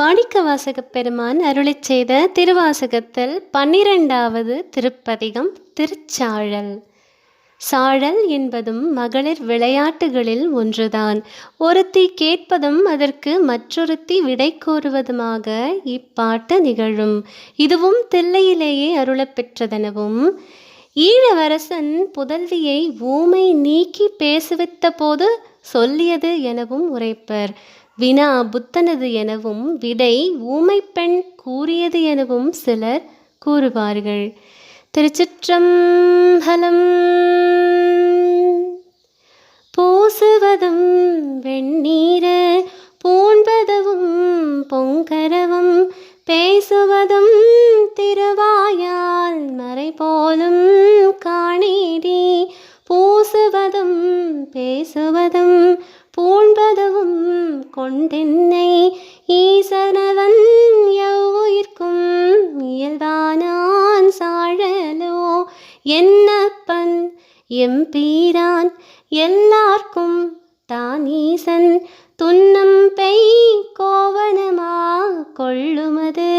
மாணிக்கவாசகப் பெருமான் அருளை செய்த திருவாசகத்தில் பன்னிரெண்டாவது திருப்பதிகம் திருச்சாழல். சாழல் என்பதும் மகளிர் விளையாட்டுகளில் ஒன்றுதான். ஒருத்தி கேட்பதும் அதற்கு மற்றொருத்தி விடை கூறுவதுமாக இப்பாட்டு நிகழும். இதுவும் தில்லையிலேயே அருளப்பெற்றதெனவும் ஈழவரசன் புதல்வியை ஊமை நீக்கி பேசுவித்த போது சொல்லியது எனவும் உரைப்பர். வினா புத்தனது எனவும் விடை ஊமை பெண் கூறியது எனவும் சிலர் கூறுவார்கள். திருச்சிற்றம்பலம் பூசுவதும் வெண்ணீர பூண்பதவும் பொங்கரவும் பேசுவதும் திருவாயால் மறை போலும் காணீடி பூசுவதும் பேசுவதும் பூண்பதவும் கொண்டென்னை ஈசனவன் எவ்வுயிர்க்கும் இயல்பானான் சாழலோ? என்னப்பன் எம்பீரான்? எல்லார்க்கும் தான் ஈசன் துன்னம் பெய் கோவனமா கொள்ளுமது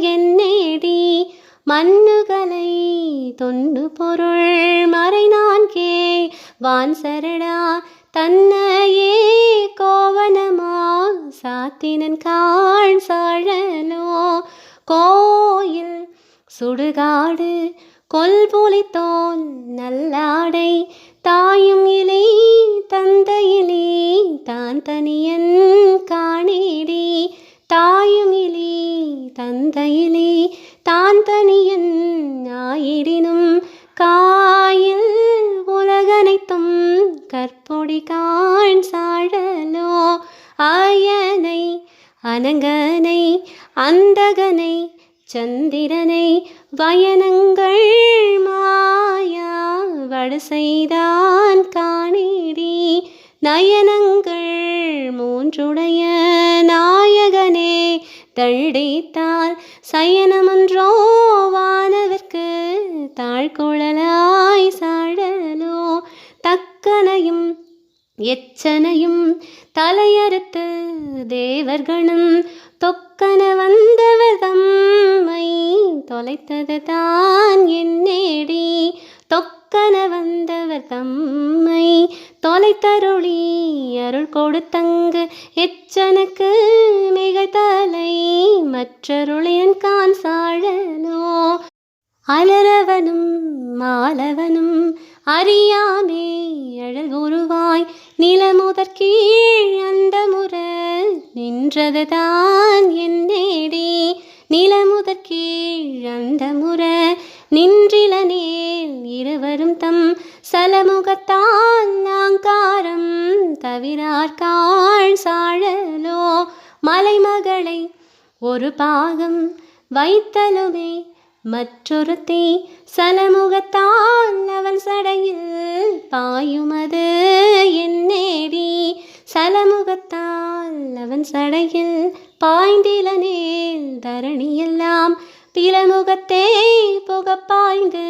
என்னேடி? மண்ணுகளை தொன்னு பொருள் மறை நான்கே வான் சரடா தன்னையே கோவனமா சாத்தினன் கால் சாழலோ? கோயில் சுடுகாடு கொல்புலித்தோல் நல்லாடை தாயும் இலை தந்தையிலே தான் தனியன் காணேடி. தாயும் இலே தந்தையிலே தான் தனியன் ஆயிடினும் காயில் கற்பொடி சாழலோ ஆயனை அனங்கனை அந்தகனை சந்திரனை வயனங்கள் மாயா வடு செய்தான் காணேடி நயனங்கள் மூன்றுடைய நாயகனே தள்ளித்தால் சயனமன்றோ வானவர்க்கு தாழ்குழலாய் எச்சனையும் தலையறுத்து தேவர்களும் தொக்கன வந்தவர் தம்மை தொலைத்தது தான் என்னேடி தொக்கன வந்தவர் தம்மை தொலைத்தருளி அருள் கொடுத்தங்கு எச்சனுக்கு மிகைத்தலை மற்றருளியன் கான் சாழனோ அலரவனும் மாலவனும் அறியாமே அழல் உருவாய் நிலமுதற்கீழ் அந்த முற நின்றதுதான் என்னேடி நிலமுதற் கீழ் அந்த முற நின்றிலனேல் இருவரும் தம் சலமுகத்தான் நாங்காரம் தவிரார்காள் சாழலோ. மலைமகளை ஒரு பாகம் வைத்தலுமே மற்றொருத்தி சலமுகத்தால் அவள் சடையில் பாயுமது என்னேடி சலமுகத்தால் அவன் சடையில் பாய்ந்திலனேல் தரணியெல்லாம் பிறமுகத்தே புகப்பாய்ந்து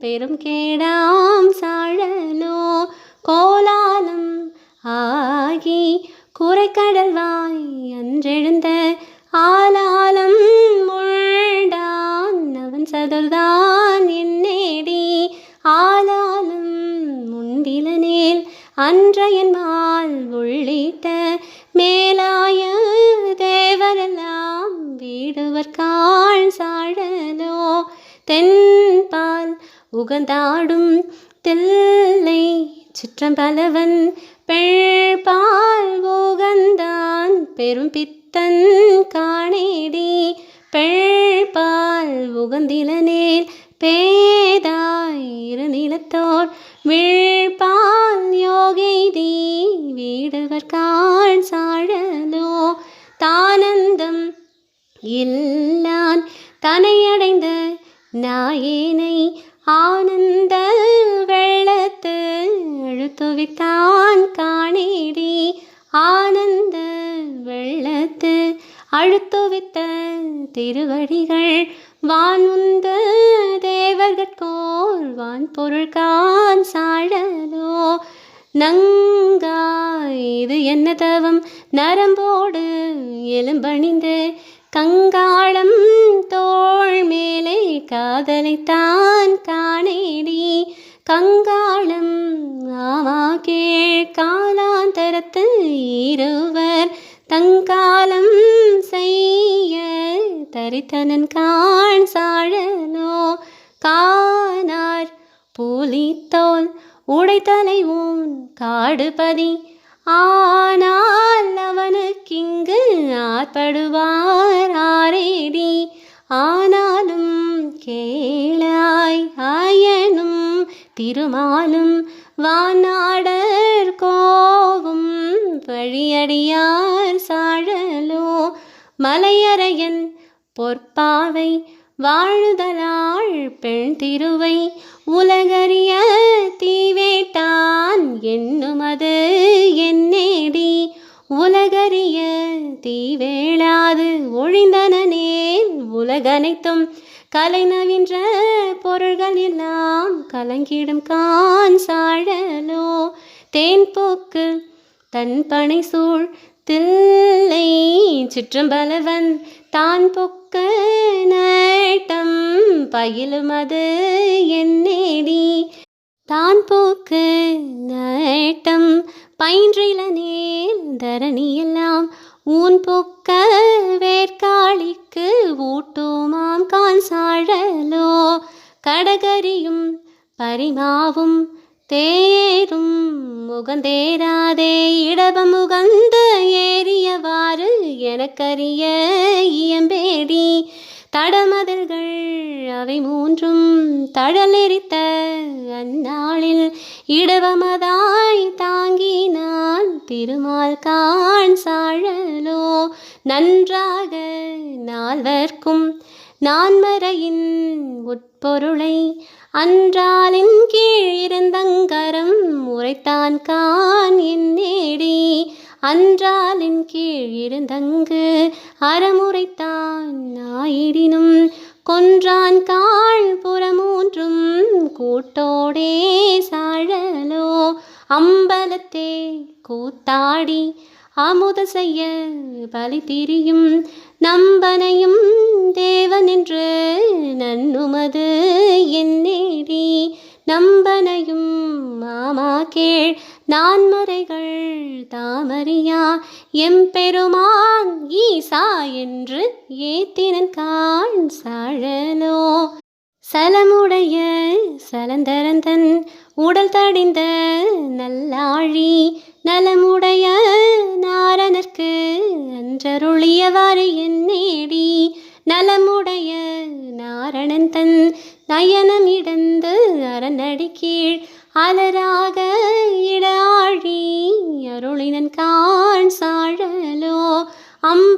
பெரும் கேடாம் சாழலோ. கோலாலம் ஆகி குறைக்கடல்வாய் அன்றெழுந்த ஆலாலம் முழ்டான் அவன் சதுர்தான் என்னேடி ஆலாலம் அன்றையன் அன்றையன்மால் உள்ளிட்ட மேலாய தேவரெல்லாம் வீடுவர்கால் சாழலோ. தென்பால் உகந்தாடும் தில்லை சிற்றம்பலவன் பெழ்பால் உகந்தான் பெரும் பித்தன் காணேடி. பெழ்பால் உகந்திலனேல் பேதாய் இரு நிலத்தோர் விழ்பால் யோகை தீ காள் சாழலோ தானந்தம் இல்லான் தனையடைந்த நாயேனை ஆனந்த வெள்ளத்து அழுத்துவித்தான் காணேடி ஆனந்த வெள்ளத்து அழுத்துவித்த திருவடிகள். வானுந்து உந்த தேவர்கட்கோர் வான் பொருள்கான் சாழலோ. நங்கா இது என்ன தவம்? நரம்போடு எலும்பணிந்து. கங்காளம் தோள் மேலே காதலைத்தான் காணேடி. கங்காளம் ஆமா கீழ் காலாந்தரத்து இருவர். தங்காலம் செய்ய தரித்தனன் காண் சாழலோ காணார் பூலித்தோல் உடைத்தலை ஊன் காடுபதி. ஆனால் அவனுக்கிங்கு ஆர்ப்படுவார் ஆரேடி. ஆனாலும் கேளாய் ஆயனும் திருமாலும் வானாடர் கோவும் வழியடியார் சாழலோ? மலையறையன் பொற்பாவை வாழுதலாள் பெண் திருவை உலகறிய தீவேட்டான் என்னுமது என்னேடி உலகறிய தீவேளாது ஒழிந்தனேன் உலகனைத்தும் கலைநவின்ற பொருள்கள் எல்லாம் கலங்கிடும் கான் சாழலோ. தேன்போக்கு தன் பனை சூழ் தில்லை சிற்றம்பலவன் தான் பொக்க பூக்க நட்டம் பயிலுமது என்னேடி தான் போக்கு நட்டம் பயின்றிலனேல் தரணியெல்லாம். ஊன் பொக்க வேர்க்காளிக்கு ஊட்டுமாம் கான் சாழலோ. கடகரியும் பரிமாவும் தேரும் முகந்தேராதே இடபம் முகந்து ஏறியவாறு எனக்கரிய இயம்பேடி தடமதில்கள் அவை மூன்றும் தழலெரித்த அந்நாளில் இடவமதாய் தாங்கினான் திருமால் கான் சாழலோ. நன்றாக நால்வர்க்கும் நான்மறையின் உட்பொருளை அன்றாலின் கீழ் இருந்தங்கரம் உரைத்தான் கான் என்னேடி அன்றாலின் கீழ் இருந்தங்கு அறமுறைத்தான் ஆயிடினும் கொன்றான் கால் புறமூன்றும் கூட்டோடே சாழலோ அம்பலத்தே கூத்தாடி அமுத செய்ய பலி திரியும் நம்பனையும் தேவனென்று நன்னுமது என்னேடி நம்பனையும் மாமா கேள் நான்மறைகள் தாமரியா? எம்பெருமான் ஈசா என்று ஏத்தினன் கான் சாழலோ சலமுடைய சலந்தரந்தன் உடல் தடிந்த நல்லாழி நலமுடைய நாரனற்கு அன்றருளியவாறு என்ன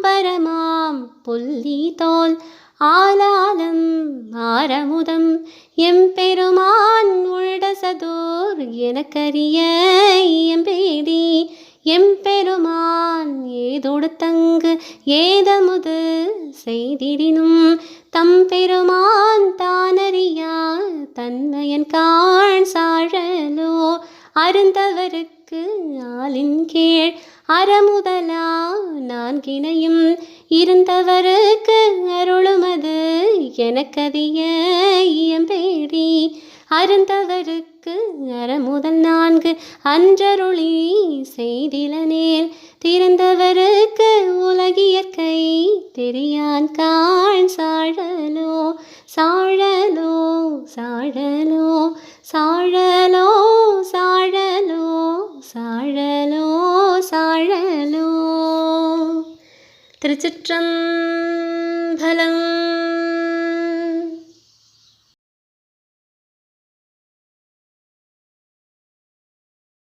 பரமாம் புல்லிதோல் ஆலாலம் ஆரமுதம். எம்பெருமான் உள்டசதோர் எனக்கரிய எம்பேடி எம்பெருமான் ஏதொடுத்தங்கு ஏதமுது செய்திடினும். தம்பெருமான் தானறியா தன்மையன் காண் சாழலோ. அருந்தவருக்கு ஆளின் கீழ் அறமுதலா நான் கிணையும் இருந்தவருக்கு அருளுமது. எனக்கதிய இயம்பேடி அருந்தவருக்கு அறமுதல் நான்கு அன்றருளி செய்திலனேல். திறந்தவருக்கு உலகியற்கை தெரியான் கால் சாழலோ சாழலோ சாழலோ சாழலோ திருச்சிற்றம்பலம்